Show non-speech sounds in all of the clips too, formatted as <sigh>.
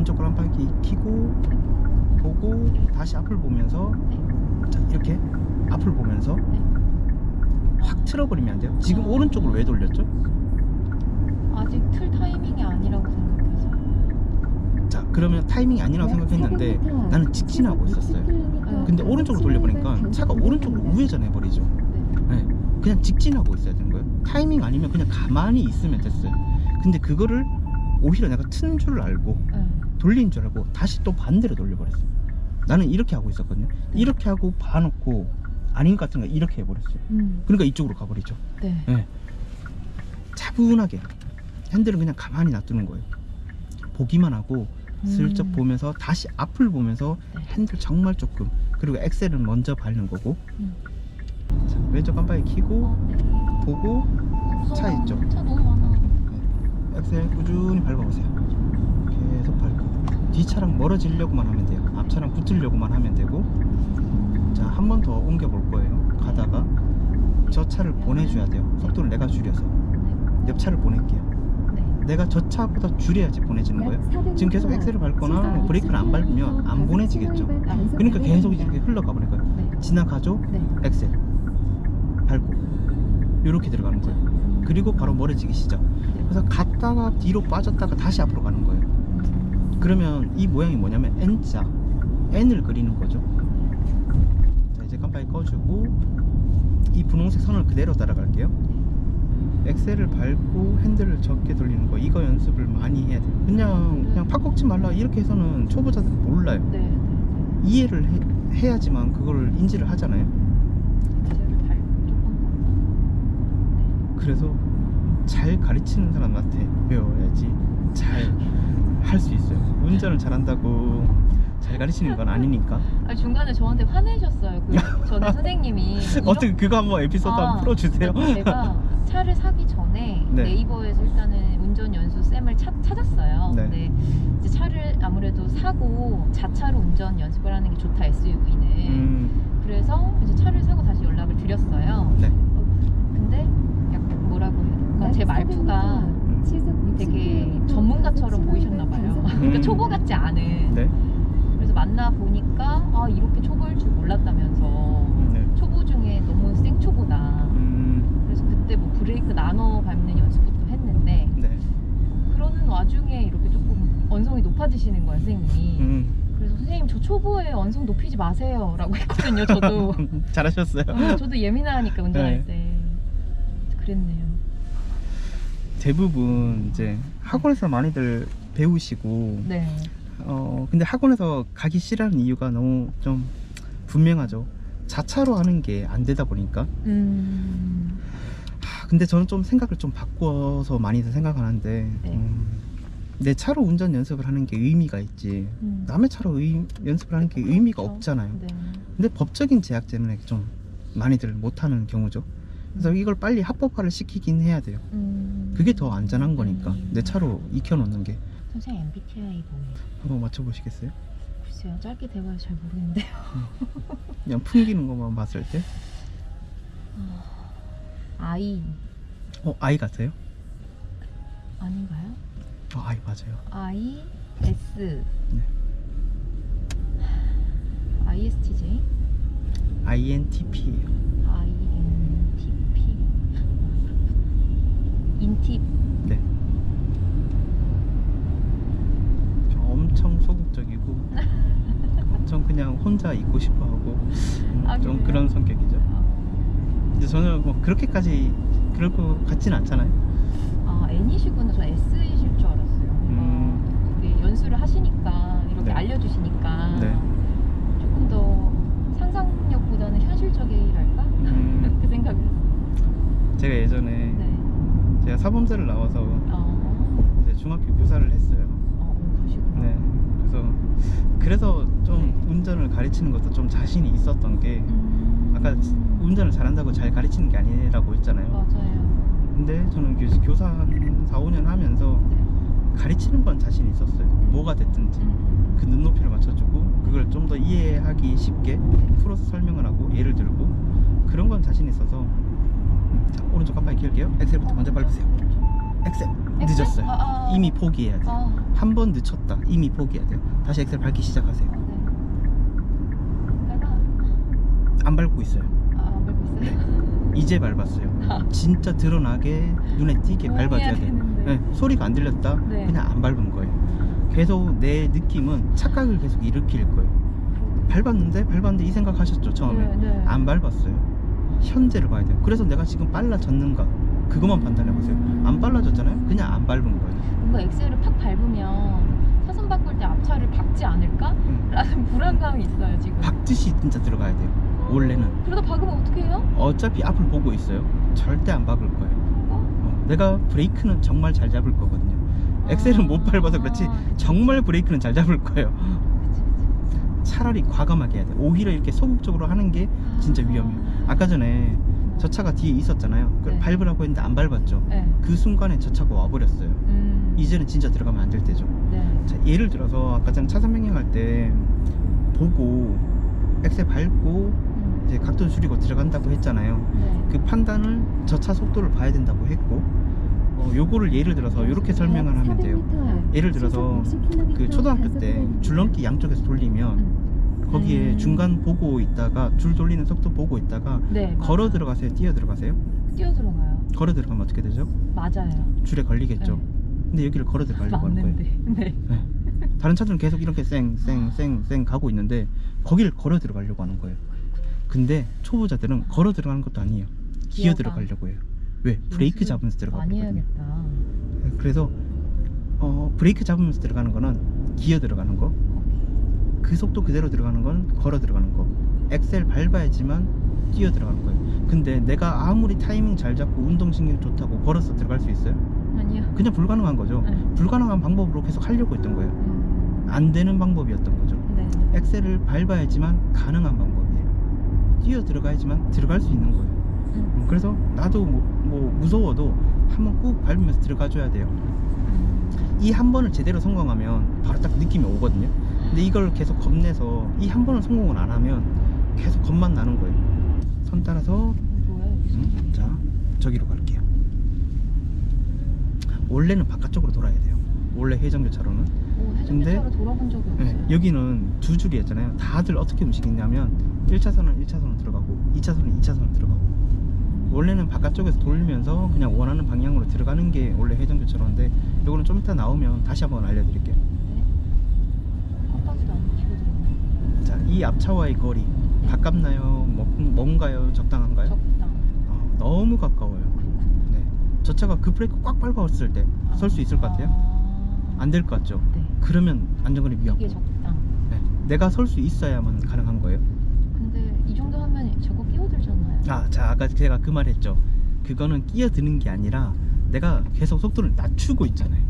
왼쪽 깜빡이 켜고 보고 다시 앞을 보면서 자, 이렇게 앞을 보면서 확 틀어버리면 안 돼요. 지금 어. 오른쪽으로 왜 돌렸죠? 아직 틀 타이밍이 아니라고 생각해서. 자 그러면 타이밍이 아니라고 생각했는데 나는 직진하고 있었어요. 근데 오른쪽으로 돌려보니까 차가 오른쪽으로 우회전 해 버리죠. 네, 그냥 직진하고 있어야 되는 거예요. 타이밍 아니면 그냥 가만히 있으면 됐어요. 근데 그거를 오히려 내가 튼 줄 알고 네. 돌린 줄 알고 다시 또 반대로 돌려버렸어요. 나는 이렇게 하고 있었거든요. 이렇게 하고 봐놓고 아닌 것 같은 거 이렇게 해버렸어요. 음. 그러니까 이쪽으로 가버리죠. 네. 네. 차분하게 핸들은 그냥 가만히 놔두는 거예요. 보기만 하고 슬쩍 음. 보면서 다시 앞을 보면서 네. 핸들 정말 조금 그리고 엑셀은 먼저 밟는 거고 음. 자, 왼쪽 깜빡이 켜고 어, 네. 보고 차 있죠? 차 많아. 엑셀 꾸준히 밟아보세요. 뒤 차랑 멀어지려고만 하면 돼요. 앞 차랑 붙으려고만 하면 되고 자 한 번 더 옮겨 볼 거예요. 가다가 저 차를 보내줘야 돼요. 속도를 내가 줄여서 네. 옆 차를 보낼게요. 네. 내가 저 차보다 줄여야지 보내지는 거예요. 지금 계속 엑셀을 밟거나 뭐 브레이크를 안 밟으면 안 보내지겠죠. 그러니까 계속 이렇게 흘러가 버릴 거예요. 네. 지나가죠. 네. 엑셀 밟고 이렇게 들어가는 거예요. 그리고 바로 멀어지기 시작. 그래서 갔다가 뒤로 빠졌다가 다시 앞으로 가는 거예요. 그러면 이 모양이 뭐냐면 N자 N을 그리는 거죠. 자 이제 깜빡이 꺼주고 이 분홍색 선을 그대로 따라갈게요. 엑셀을 밟고 핸들을 적게 돌리는 거 이거 연습을 많이 해야 돼요. 그냥 그냥 팍 꺾지 말라 이렇게 해서는 초보자들은 몰라요. 네. 네. 이해를 해, 해야지만 그걸 인지를 하잖아요. 조금 그래서 잘 가르치는 사람한테 배워야지 잘 할 수 있어요. 운전을 잘한다고 잘 가르치는 건 아니니까. 아 중간에 저한테 화내셨어요. 그 전에 <laughs> 선생님이 어떻게 그거 한번 에피소드 아, 한번 풀어주세요. 제가 <laughs> 차를 사기 전에 네. 네. 이버에서 일단은 운전 연수 쌤을 찾, 찾았어요. 네. 근데 이제 차를 아무래도 사고 자차로 운전 연습을 하는 게 좋다 SUV는. 음, 그래서 이제 차를 사고 다시 연락을 드렸어요. 네. 근데 약간 뭐라고 해야 될까? 제 말투가 되게 전문가처럼 보이셨나 봐요. 그러니까 음. 초보 같지 않은. 네. 그래서 만나 보니까 아 이렇게 초보일 줄 몰랐다면서 네. 초보 중에 너무 생초보다. 음, 그래서 그때 뭐 브레이크 나눠 밟는 연습부터 했는데 네. 그러는 와중에 이렇게 조금 언성이 높아지시는 거예요 선생님이. 음, 그래서 선생님 저 초보에 언성 높이지 마세요 라고 <laughs> 했거든요 저도. <laughs> 잘하셨어요. 어, 저도 예민하니까 운전할 네. 때 그랬네요. 대부분 이제 학원에서 많이들 배우시고, 네. 어, 근데 학원에서 가기 싫어하는 이유가 너무 좀 분명하죠. 자차로 하는 게 안 되다 보니까. 음. 하, 근데 저는 좀 생각을 좀 바꿔서 많이들 생각하는데 네. 음, 내 차로 운전 연습을 하는 게 의미가 있지 음. 남의 차로 의, 연습을 하는 게 의미가 그렇죠. 없잖아요 네. 근데 법적인 제약 때문에 좀 많이들 못하는 경우죠 그래서 이걸 빨리 합법화를 시키긴 해야 돼요 음. 그게 더 안전한 거니까 음. 내 차로 익혀놓는 게 선생님 MBTI 뭐예요? 한번 맞춰보시겠어요? 글쎄요 짧게 대봐서 잘 모르겠는데요. 그냥 풍기는 것만 봤을 때 I 어? 아이 같아요? 아닌가요? 어 아이 맞아요 I S 네. ISTJ INTP예요 인팁 네. 저 엄청 소극적이고 <laughs> 엄청 그냥 혼자 있고 싶어하고 음, 아, 좀 그래요? 그런 성격이죠. 근데 저는 뭐 그렇게까지 그럴 것 같진 않잖아요. 아 N이시구나 저 S이실 줄 알았어요. 음. 이렇게 연수를 하시니까 이렇게 네. 알려주시니까 네. 조금 더 상상력보다는 현실적이랄까 음, <laughs> 그 생각이. 제가 예전에 네. 제가 사범대를 나와서 어, 이제 중학교 교사를 했어요. 어 그러시구나. 네. 그래서 그래서 좀 네. 운전을 가르치는 것도 좀 자신이 있었던 게 음. 아까 운전을 잘한다고 잘 가르치는 게 아니라고 했잖아요. 맞아요. 근데 저는 교- 교사 한 4, 5년 하면서 네. 가르치는 건 자신이 있었어요. 뭐가 됐든지. 음. 그 눈높이를 맞춰주고 그걸 좀 더 이해하기 쉽게 풀어서 설명을 하고 예를 들고 그런 건 자신 있어서 음, 자 오른쪽 깜빡이 킬게요 엑셀부터 먼저 밟으세요 엑셀 엑셀? 늦었어요. 아, 아. 이미 포기해야 돼요. 아, 한 번 늦췄다. 이미 포기해야 돼요. 다시 엑셀 밟기 시작하세요. 네. 밟아. 안 밟고 있어요. 아, 안 밟고 있어요. 이제 밟았어요. 아. 진짜 드러나게 눈에 띄게 밟아줘야 돼요. 되는데. 네, 소리가 안 들렸다. 네. 그냥 안 밟은 거예요. 계속 내 느낌은 착각을 계속 일으킬 거예요. 밟았는데 밟았는데 이 생각하셨죠 처음에. 네, 네. 안 밟았어요. 현재를 봐야 돼요. 그래서 내가 지금 빨라졌는가 그것만 판단해 보세요. 안 빨라졌잖아요. 그냥 안 밟은 거예요. 뭔가 엑셀을 팍 밟으면 차선 바꿀 때 앞차를 박지 않을까? 음. 라는 불안감이 있어요 지금 박듯이 진짜 들어가야 돼요. 원래는 그러다 박으면 어떻게 해요? 어차피 앞을 보고 있어요. 절대 안 박을 거예요. 어, 내가 브레이크는 정말 잘 잡을 거거든요. 엑셀은 못 밟아서 그렇지 아, 정말 브레이크는 잘 잡을 거예요. 차라리 과감하게 해야 돼. 오히려 이렇게 소극적으로 하는 게 진짜 위험해요. 아까 전에 저 차가 뒤에 있었잖아요. 그걸 네. 밟으라고 했는데 안 밟았죠. 네. 그 순간에 저 차가 와버렸어요. 음. 이제는 진짜 들어가면 안 될 때죠. 네. 자, 예를 들어서 아까 전에 차선 변경할 때 보고 엑셀 밟고 음. 이제 각도 줄이고 들어간다고 했잖아요. 네. 그 판단을 저 차 속도를 봐야 된다고 했고 어, 요거를 예를 들어서 이렇게 설명을 하면 돼요. 예를 들어서 그 초등학교 때 줄넘기 양쪽에서 돌리면 음. 거기에 음. 중간 보고 있다가 줄 돌리는 속도 보고 있다가 네. 걸어. 들어가세요? 뛰어 들어가세요? 뛰어 들어가요. 걸어 들어가면 어떻게 되죠? 맞아요. 줄에 걸리겠죠. 근데 여기를 걸어 들어가려고 하는 거예요. 맞는데. <laughs> 네. 다른 차들은 계속 이렇게 쌩쌩쌩쌩 가고 있는데 거기를 걸어 들어가려고 하는 거예요. 근데 초보자들은 걸어 들어가는 것도 아니에요. 기어. 들어가려고 해요. 왜? 브레이크 연습을 잡으면서 많이 들어가거든요. 해야겠다. 그래서 어, 브레이크 잡으면서 들어가는 거는 기어 들어가는 거. 그 속도 그대로 들어가는 건 걸어 들어가는 거. 엑셀 밟아야지만 뛰어 들어가는 거예요. 근데 내가 아무리 타이밍 잘 잡고 운동신경 좋다고 걸어서 들어갈 수 있어요? 아니요. 그냥 불가능한 거죠. 네. 불가능한 방법으로 계속 하려고 했던 거예요. 음. 안 되는 방법이었던 거죠. 네. 엑셀을 밟아야지만 가능한 방법이에요. 뛰어 들어가야지만 들어갈 수 있는 거예요. 음. 음, 그래서 나도 뭐, 뭐 무서워도 한번 꾹 밟으면서 들어가줘야 돼요. 음. 이한 번을 제대로 성공하면 바로 딱 느낌이 오거든요. 근데 이걸 계속 겁내서 이 한 번을 성공을 안 하면 계속 겁만 나는 거예요. 선 따라서? 음, 자 저기로 갈게요. 원래는 바깥쪽으로 돌아야 돼요. 원래 회전교차로는. 오, 근데- 네. 여기는 두 줄이었잖아요. 다들 어떻게 움직이냐면 1차선은 1차선으로 들어가고 2차선은 2차선으로 들어가고 원래는 바깥쪽에서 돌면서 그냥 원하는 방향으로 들어가는 게 원래 회전교차로인데 요거는 좀 이따 나오면 다시 한번 알려드릴게요. 네. 깜빡이도 안 켜고 들어가네. 자, 이 앞차와의 거리 가깝나요? 뭐, 뭔가요? 적당한가요? 적당. 어, 너무 가까워요. 네. 저 차가 그 브레이크 꽉 밟았을 때 설수 있을 것 같아요? 아. 안될 것 같죠? 네. 그러면 안전거리 위험. 이게 적당. 네. 내가 설 수 있어야만 가능한 거예요. 근데 이 정도 하면 저거 끼어들잖 아, 자, 아까 제가 그 말 했죠. 그거는 끼어드는 게 아니라 내가 계속 속도를 낮추고 있잖아요.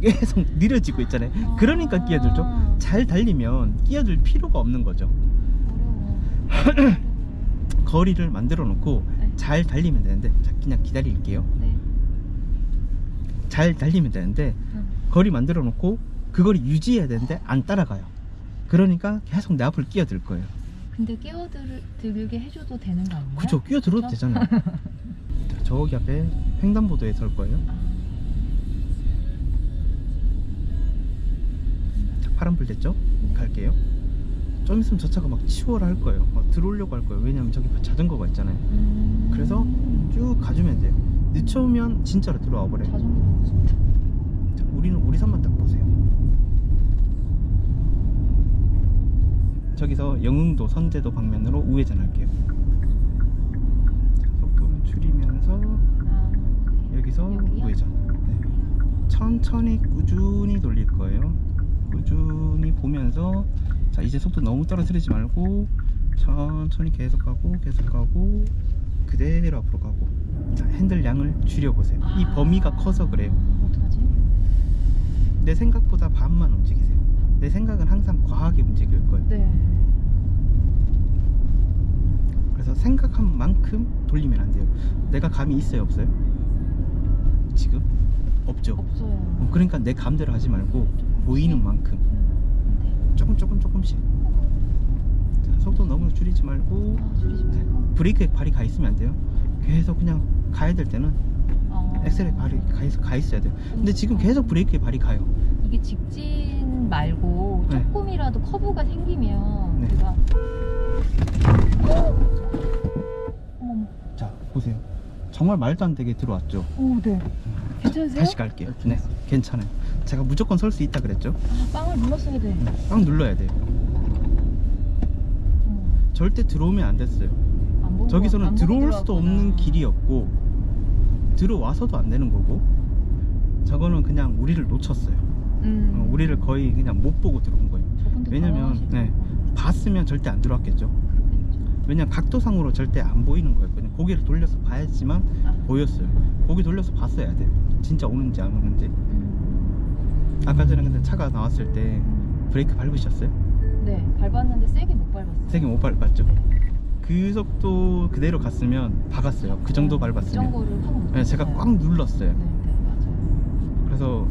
네, <laughs> 계속 느려지고 있잖아요. 그러니까 끼어들죠. 아, 잘 달리면 끼어들 필요가 없는 거죠. <clears throat> 거리를 만들어 놓고 네. 잘 달리면 되는데, 자, 그냥 기다릴게요. 네. 잘 달리면 되는데, 응. 거리 만들어 놓고 그 거리 유지해야 되는데 안 따라가요. 그러니까 계속 내 앞을 끼어들 거예요. 근데 끼어들게 해줘도 되는 거 아니에요? 그죠? 끼어들어도 그죠? 되잖아요. 자, <laughs> 저기 앞에 횡단보도에 설 거예요. 아, 자, 파란불 됐죠? 갈게요. 좀 있으면 저 차가 막 치워라 할 거예요. 막 들어오려고 할 거예요. 왜냐면 저기 자전거가 있잖아요. 음. 그래서 쭉 가주면 돼요. 늦춰오면 진짜로 들어와 버려요. 자전거 우리는 우리 산만 딱 보세요. 저기서 영흥도 선제도 방면으로 우회전할게요. 자, 속도를 줄이면서 아, 네. 여기서 여기요? 우회전. 네. 천천히 꾸준히 돌릴 거예요. 꾸준히 보면서 자 이제 속도 너무 떨어뜨리지 말고 천천히 계속 가고 계속 가고 그대로 앞으로 가고 자 핸들 양을 줄여보세요. 이 아. 범위가 커서 그래요. 어떡하지? 내 생각보다 반만 움직이세요. 내 생각은 항상 과하게 움직일 거예요. 네. 그래서 생각한 만큼 돌리면 안 돼요. 내가 감이 있어요, 없어요? 지금 없죠. 없어요. 어, 그러니까 내 감대로 하지 말고 보이는 만큼 네. 조금 조금 조금씩. 자, 속도 너무 줄이지 말고 아, 네. 말고. 브레이크에 발이 가 있으면 안 돼요. 계속 그냥 가야 될 때는 아, 엑셀에 발이 가, 있, 가 있어야 돼요. 근데 지금 계속 브레이크에 발이 가요. 이게 직진 말고 네. 조금이라도 커브가 생기면 네. 제가 어머 자 보세요. 정말 말도 안 되게 들어왔죠. 오, 네. 괜찮으세요? 다시 갈게요. 네, 괜찮아요. 제가 무조건 설 수 있다 그랬죠. 아, 빵을 눌렀어야 돼. 네, 꽉 눌러야 돼요. 어머, 절대 들어오면 안 됐어요. 안 저기서는 들어올 수도. 없는 길이었고 들어와서도 안 되는 거고 저거는 그냥 우리를 놓쳤어요. 음. 어, 우리를 거의 그냥 못 보고 들어온 거예요. 왜냐면, 네. 봤으면 절대 안 들어왔겠죠. 왜냐면 각도상으로 절대 안 보이는 거였거든요. 고개를 돌려서 봐야지만 아, 보였어요. 고개 돌려서 봤어야 돼요. 진짜 오는지 안 오는지. 음. 아까 전에 근데 차가 나왔을 때 브레이크 밟으셨어요? 네, 밟았는데 세게 못 밟았어요. 세게 못 밟았죠. 네. 그 속도 그대로 갔으면 박았어요. 그 정도 그 밟았으면. 정도를 하고 못 네, 제가 했어요. 꽉 눌렀어요. 네, 네, 맞아요. 그래서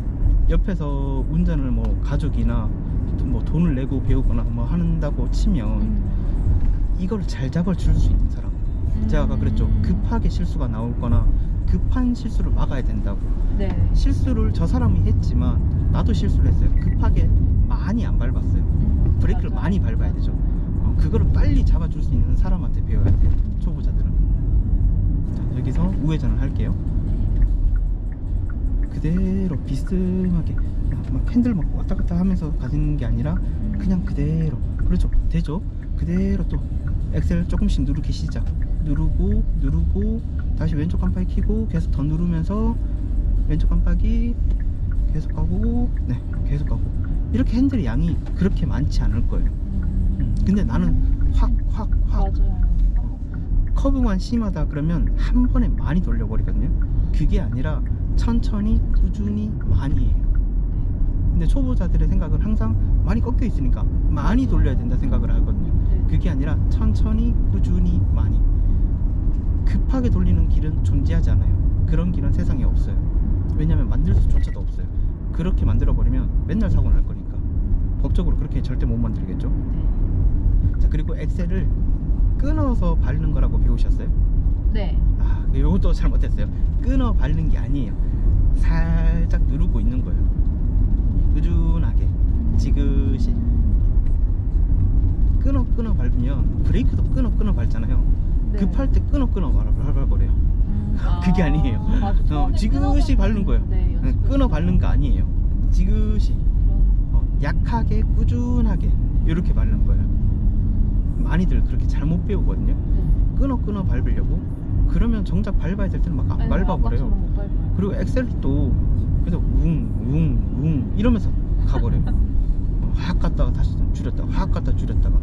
옆에서 운전을 뭐 가족이나 뭐 돈을 내고 배우거나 뭐 한다고 치면 음. 이걸 잘 잡아줄 수 있는 사람. 제가 아까 그랬죠. 음. 급하게 실수가 나올 거나 급한 실수를 막아야 된다고. 네. 실수를 저 사람이 했지만 나도 실수를 했어요. 급하게 많이 안 밟았어요. 음, 브레이크를 맞아요. 많이 밟아야 되죠. 어, 그거를 빨리 잡아줄 수 있는 사람한테 배워야 돼요. 초보자들은. 자, 여기서 우회전을 할게요. 그대로 비스듬하게 막 핸들 막 왔다 갔다 하면서 가는 게 아니라 음. 그냥 그대로. 그렇죠. 되죠. 그대로 또 엑셀 조금씩 누르기 시작. 누르고 누르고 다시 왼쪽 깜빡이 켜고 계속 더 누르면서 왼쪽 깜빡이 계속 가고 네 계속 가고. 이렇게 핸들의 양이 그렇게 많지 않을 거예요. 음. 근데 나는 확 확 확. 커브만 심하다 그러면 한 번에 많이 돌려버리거든요. 그게 아니라 천천히 꾸준히 많이 해요 근데 초보자들의 생각은 항상 많이 꺾여 있으니까 많이 돌려야 된다 생각을 하거든요 네. 그게 아니라 천천히 꾸준히 많이 급하게 돌리는 길은 존재하지 않아요 그런 길은 세상에 없어요 왜냐면 만들 수조차도 없어요 그렇게 만들어 버리면 맨날 사고 날 거니까 법적으로 그렇게 절대 못 만들겠죠 네. 자 그리고 엑셀을 끊어서 밟는 거라고 배우셨어요? 네. 아 이것도 잘못했어요. 끊어 밟는 게 아니에요. 살짝 누르고 있는 거예요. 꾸준하게. 지그시. 끊어 끊어 밟으면 브레이크도 끊어 끊어 밟잖아요. 네. 급할 때 끊어 끊어 밟- 밟아버려요. 음, <laughs> 그게 아니에요. 맞아. 어, 지그시 밟는 거예요. 네, 네, 끊어 밟는 거 아니에요. 지그시. 어, 약하게 꾸준하게 이렇게 밟는 거예요. 많이들 그렇게 잘못 배우거든요. 네. 끊어 끊어 밟으려고 그러면 정작 밟아야 될 때는 막 안 밟아버려요. 그리고 엑셀도 그래서 웅웅웅 이러면서 가버려요 <laughs> 어, 확 갔다가 다시 좀 줄였다가 확 갔다 줄였다가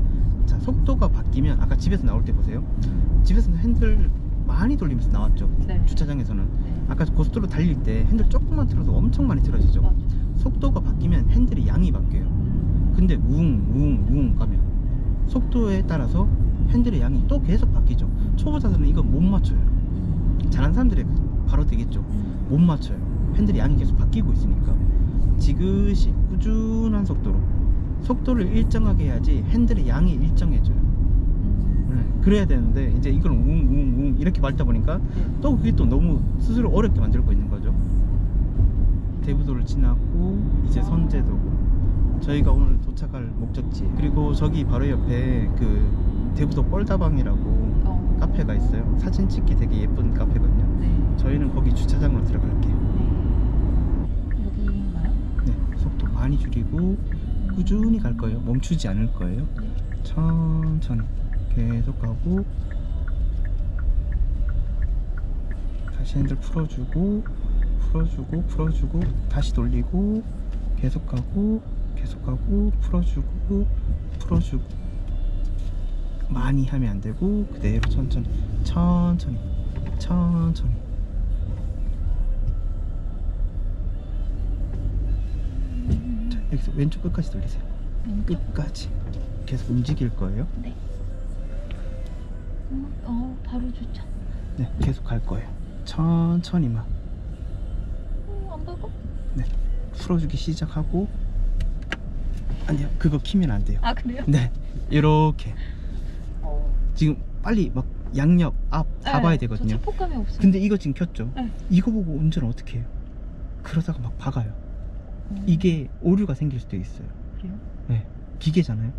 자 속도가 바뀌면 아까 집에서 나올 때 보세요 집에서는 핸들 많이 돌리면서 나왔죠 네. 주차장에서는 네. 아까 고속도로 달릴 때 핸들 조금만 틀어도 엄청 많이 틀어지죠 맞아. 속도가 바뀌면 핸들의 양이 바뀌어요 음. 근데 웅웅 웅 가면 속도에 따라서 핸들의 양이 또 계속 바뀌죠 초보자들은 이거 못 맞춰요 음. 잘하는 사람들이 바로 되겠죠 음. 못 맞춰요. 핸들의 양이 계속 바뀌고 있으니까 지그시 꾸준한 속도로 속도를 일정하게 해야지 핸들의 양이 일정해져요. 음. 네, 그래야 되는데 이제 이걸 웅웅웅 이렇게 밟다 보니까 네. 또 그게 또 너무 스스로 어렵게 만들고 있는 거죠. 대부도를 지나고 이제 선제도고 저희가 오늘 도착할 목적지 그리고 저기 바로 옆에 그 대부도 뻘다방이라고 어. 카페가 있어요. 사진 찍기 되게 예쁜 카페거든요. 네. 저희는 거기 주차장으로 들어갈게요. 네. 여기인가요? 네, 속도 많이 줄이고 꾸준히 갈 거예요. 멈추지 않을 거예요. 네. 천천히 계속 가고 다시 핸들 풀어주고 풀어주고 풀어주고 다시 돌리고 계속 가고 계속 가고 풀어주고 풀어주고 많이 하면 안 되고 그대로 천천히 천천히 천천히 자, 여기서 왼쪽 끝까지 돌리세요. 왼쪽. 끝까지 계속 움직일 거예요. 네. 어, 어, 바로 주차. 네, 계속 갈 거예요. 천천히만 어, 안 밟아? 풀어주기 시작하고 아니요, 그거 키면 안 돼요. 아 그래요? 네, 이렇게 어. 지금 빨리 막 양옆 앞다 네, 봐야 저 되거든요. 착폭감이 없어요. 근데 이거 지금 켰죠? 네. 이거 보고 운전을 어떻게 해요? 그러다가 막 박아요. 음, 이게 오류가 생길 수도 있어요. 그래요? 기계잖아요.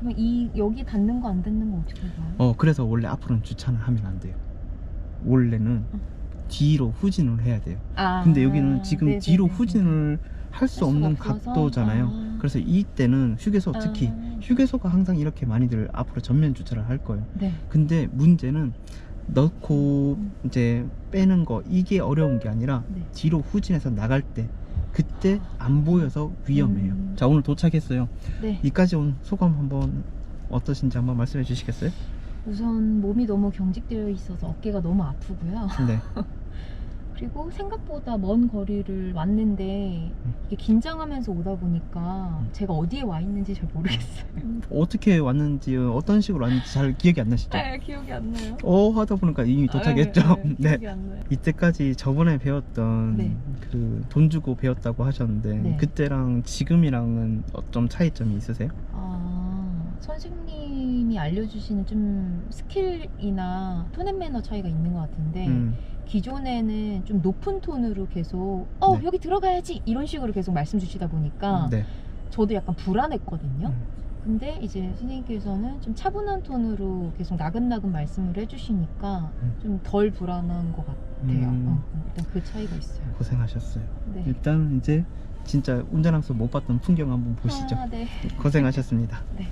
그럼 이 여기 닿는 거 안 닿는 거 어떻게 봐요? 어 그래서 원래 앞으로는 주차를 하면 안 돼요. 원래는 어. 뒤로 후진을 해야 돼요. 아, 근데 여기는 지금 네네네네. 뒤로 후진을 할 수 없는 없어서? 각도잖아요. 아. 그래서 이때는 휴게소 특히 아, 휴게소가 항상 이렇게 많이들 앞으로 전면 주차를 할 거예요. 네. 근데 문제는 넣고 음. 이제 빼는 거 이게 어려운 게 아니라 네. 뒤로 후진해서 나갈 때 그때 안 보여서 위험해요. 음. 자 오늘 도착했어요. 네. 이까지 온 소감 한번 어떠신지 한번 말씀해 주시겠어요? 우선 몸이 너무 경직되어 있어서 어깨가 너무 아프고요. 네. <laughs> 그리고 생각보다 먼 거리를 왔는데 음. 이게 긴장하면서 오다 보니까 음. 제가 어디에 와 있는지 잘 모르겠어요. 어떻게 왔는지 어떤 식으로 왔는지 잘 기억이 안 나시죠? 네, 기억이 안 나요. 어 하다 보니까 이미 도착했죠. 아, 네, <laughs> 네. 기억이 안 나요. 이때까지 저번에 배웠던 네. 그 돈 주고 배웠다고 하셨는데 네. 그때랑 지금이랑은 좀 차이점이 있으세요? 아, 선생님이 알려주시는 좀 스킬이나 톤앤 매너 차이가 있는 것 같은데 음, 기존에는 좀 높은 톤으로 계속 어 네. 여기 들어가야지 이런 식으로 계속 말씀 주시다 보니까 네. 저도 약간 불안했거든요. 음. 근데 이제 선생님께서는 좀 차분한 톤으로 계속 나긋나긋 말씀을 해주시니까 음. 좀덜 불안한 것 같아요. 음. 어, 일단 그 차이가 있어요. 고생하셨어요. 네. 일단 이제 진짜 운전하면서 못 봤던 풍경 한번 보시죠. 아, 네. 고생하셨습니다. 네.